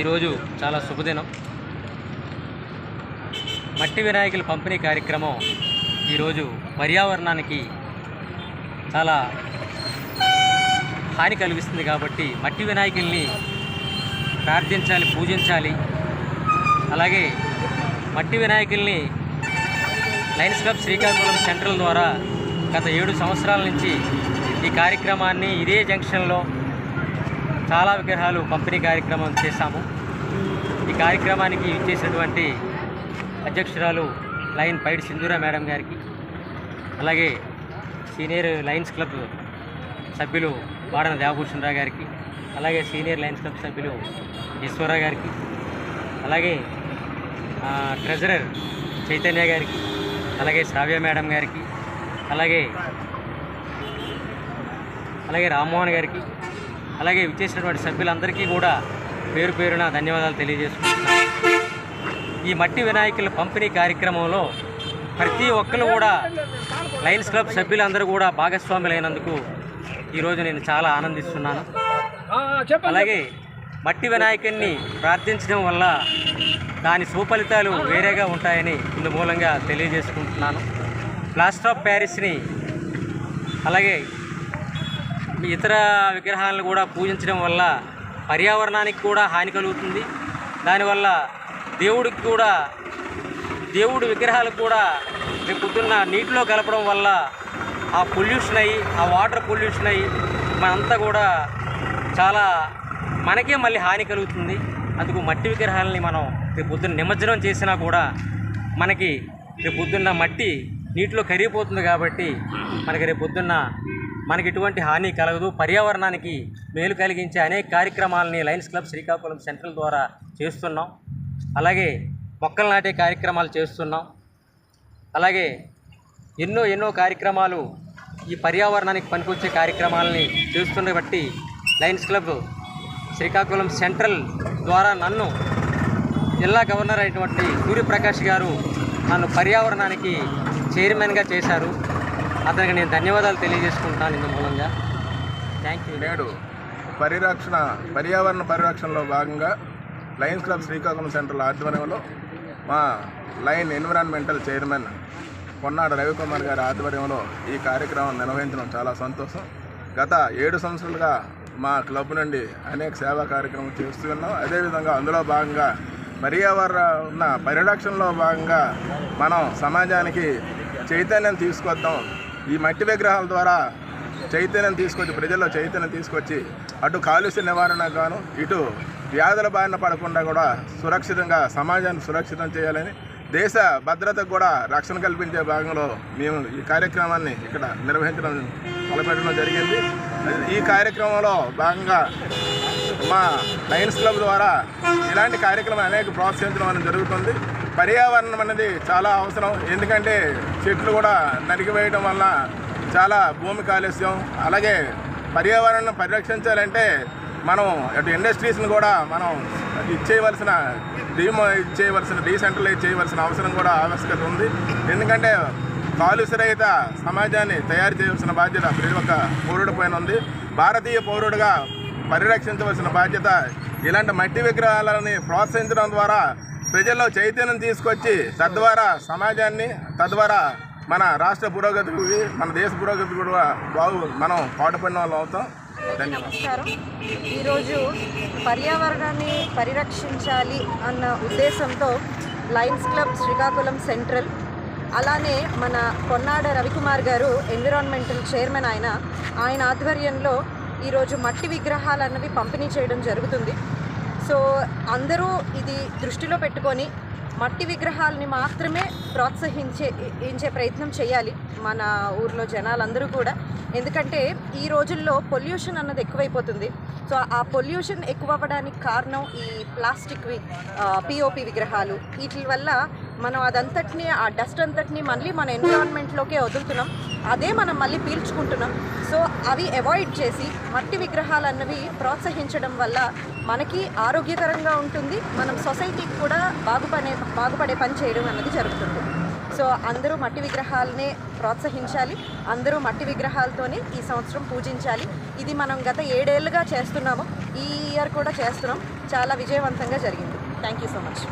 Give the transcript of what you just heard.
ఈరోజు చాలా శుభదినం. మట్టి వినాయకుల పంపిణీ కార్యక్రమం ఈరోజు పర్యావరణానికి చాలా హాని కలిగిస్తుంది కాబట్టి మట్టి వినాయకుల్ని ప్రార్థించాలి పూజించాలి. అలాగే మట్టి వినాయకుల్ని లయన్స్ క్లబ్ శ్రీకాకుళం సెంట్రల్ ద్వారా గత ఏడు సంవత్సరాల నుంచి ఈ కార్యక్రమాన్ని ఇదే జంక్షన్లో చాలా విగ్రహాలు పంపిణీ కార్యక్రమం చేశాము. ఈ కార్యక్రమానికి చేసినటువంటి అధ్యక్షురాలు లైన్ పైడి సింధూరా మేడం గారికి అలాగే సీనియర్ లయన్స్ క్లబ్ సభ్యులు వాడన దేవభూషణరావు గారికి అలాగే సీనియర్ లయన్స్ క్లబ్ సభ్యులు ఈశ్వరరావు గారికి అలాగే ట్రెజరర్ చైతన్య గారికి అలాగే శ్రావ్య మేడం గారికి అలాగే అలాగే రామ్మోహన్ గారికి అలాగే విచ్చేసినటువంటి సభ్యులందరికీ కూడా పేరు పేరున ధన్యవాదాలు తెలియజేసుకుంటున్నాను. ఈ మట్టి వినాయకుల పంపిణీ కార్యక్రమంలో ప్రతి ఒక్కరు కూడా లయన్స్ క్లబ్ సభ్యులందరూ కూడా భాగస్వాములైనందుకు ఈరోజు నేను చాలా ఆనందిస్తున్నాను. అలాగే మట్టి వినాయకుడిని ప్రార్థించడం వల్ల దాని సుఫలితాలు వేరేగా ఉంటాయని ఇందు మూలంగా తెలియజేసుకుంటున్నాను. ప్లాస్టర్ ఆఫ్ ప్యారిస్ని అలాగే ఇతర విగ్రహాలను కూడా పూజించడం వల్ల పర్యావరణానికి కూడా హాని కలుగుతుంది. దానివల్ల దేవుడికి కూడా దేవుడి విగ్రహాలకు కూడా రేపు పొద్దున్న నీటిలో కలపడం వల్ల ఆ పొల్యూషన్ అయ్యి ఆ వాటర్ పొల్యూషన్ అయ్యి మనంతా కూడా చాలా మనకే మళ్ళీ హాని కలుగుతుంది. అందుకు మట్టి విగ్రహాలని మనం రేపు పొద్దున్న నిమజ్జనం చేసినా కూడా మనకి రేపు పొద్దున్న మట్టి నీటిలో కరిగిపోతుంది కాబట్టి మనకి రేపు పొద్దున్న మనకి ఎటువంటి హాని కలగదు. పర్యావరణానికి మేలు కలిగించే అనేక కార్యక్రమాలని లయన్స్ క్లబ్ శ్రీకాకుళం సెంట్రల్ ద్వారా చేస్తున్నాం. అలాగే మొక్కలు నాటే కార్యక్రమాలు చేస్తున్నాం. అలాగే ఎన్నో ఎన్నో కార్యక్రమాలు ఈ పర్యావరణానికి పనికొచ్చే కార్యక్రమాలని చేస్తున్న బట్టి లయన్స్ క్లబ్ శ్రీకాకుళం సెంట్రల్ ద్వారా నన్ను జిల్లా గవర్నర్ అయినటువంటి సూర్యప్రకాష్ గారు నన్ను పర్యావరణానికి చైర్మన్గా చేశారు. అతనికి నేను ధన్యవాదాలు తెలియజేసుకుంటున్నాను ఇందు మూలంగా. థ్యాంక్ యూ నేడు పరిరక్షణ పర్యావరణ పరిరక్షణలో భాగంగా లయన్స్ క్లబ్ శ్రీకాకుళం సెంట్రల్ ఆధ్వర్యంలో మా లైన్ ఎన్విరాన్మెంటల్ చైర్మన్ కొన్నాడు రవికుమార్ గారి ఆధ్వర్యంలో ఈ కార్యక్రమం నిర్వహించడం చాలా సంతోషం. గత ఏడు సంవత్సరాలుగా మా క్లబ్ నుండి అనేక సేవా కార్యక్రమం చేస్తూ ఉన్నాం అదేవిధంగా అందులో భాగంగా పర్యావరణ ఉన్న పరిరక్షణలో భాగంగా మనం సమాజానికి చైతన్యం తీసుకొద్దాం. ఈ మట్టి విగ్రహాల ద్వారా చైతన్యం తీసుకొచ్చి ప్రజల్లో చైతన్యం తీసుకొచ్చి అటు కాలుష్య నివారణ గాను ఇటు వ్యాధుల బారిన పడకుండా కూడా సురక్షితంగా సమాజాన్ని సురక్షితం చేయాలని దేశ భద్రతకు కూడా రక్షణ కల్పించే భాగంలో మేము ఈ కార్యక్రమాన్ని ఇక్కడ నిర్వహించడం తలపెట్టడం జరిగింది. ఈ కార్యక్రమంలో భాగంగా మా లయన్స్ క్లబ్ ద్వారా ఇలాంటి కార్యక్రమం అనేక ప్రోత్సహించడం అనేది జరుగుతుంది. పర్యావరణం అనేది చాలా అవసరం. ఎందుకంటే చెట్లు కూడా నరికివేయడం వల్ల చాలా భూమి కాలుష్యం. అలాగే పర్యావరణం పరిరక్షించాలంటే మనం అటు ఇండస్ట్రీస్ని కూడా మనం ఇచ్చేయవలసిన డీమో ఇచ్చేయవలసిన డీసెంట్రలైజ్ చేయవలసిన అవసరం కూడా ఆవశ్యకత ఉంది. ఎందుకంటే కాలుష్యరహిత సమాజాన్ని తయారు చేయవలసిన బాధ్యత ప్రతి ఒక్క పౌరుడి పైన ఉంది. భారతీయ పౌరుడిగా పరిరక్షించవలసిన బాధ్యత ఇలాంటి మట్టి విగ్రహాలని ప్రోత్సహించడం ద్వారా ప్రజల్లో చైతన్యం తీసుకొచ్చి తద్వారా సమాజాన్ని తద్వారా మన రాష్ట్ర పురోగతికి మన దేశ పురోగతి కూడా బాగు మనం పాటుపడిన వాళ్ళు అవుతాం. అందరికీ నమస్కారం. ఈరోజు పర్యావరణాన్ని పరిరక్షించాలి అన్న ఉద్దేశంతో లయన్స్ క్లబ్ శ్రీకాకుళం సెంట్రల్ అలానే మన కొన్నాడ రవికుమార్ గారు ఎన్విరాన్మెంటల్ చైర్మన్ ఆయన ఆయన ఆధ్వర్యంలో ఈరోజు మట్టి విగ్రహాలు అన్నవి పంపిణీ చేయడం జరుగుతుంది. సో అందరూ ఇది దృష్టిలో పెట్టుకొని మట్టి విగ్రహాలని మాత్రమే ప్రోత్సహించే ఇంచే ప్రయత్నం చేయాలి మన ఊర్లో జనాలందరూ కూడా. ఎందుకంటే ఈ రోజుల్లో పొల్యూషన్ అన్నది ఎక్కువైపోతుంది. సో ఆ పొల్యూషన్ ఎక్కువ అవ్వడానికి కారణం ఈ ప్లాస్టిక్వి పిఓపి విగ్రహాలు. వీటి వల్ల మనం అదంతటిని ఆ డస్ట్ అంతటిని మళ్ళీ మన ఎన్విరాన్మెంట్లోకే వదులుతున్నాం. అదే మనం మళ్ళీ పీల్చుకుంటున్నాం. సో అవి అవాయిడ్ చేసి మట్టి విగ్రహాలు అన్నవి ప్రోత్సహించడం వల్ల మనకి ఆరోగ్యకరంగా ఉంటుంది. మనం సొసైటీకి కూడా బాగుపడే బాగుపడే పని చేయడం అన్నది జరుగుతుంది. సో అందరూ మట్టి విగ్రహాలనే ప్రోత్సహించాలి. అందరూ మట్టి విగ్రహాలతోనే ఈ సంవత్సరం పూజించాలి. ఇది మనం గత ఏడేళ్ళుగా చేస్తున్నాము. ఈ ఇయర్ కూడా చేస్తున్నాం. చాలా విజయవంతంగా జరిగింది. Thank you so much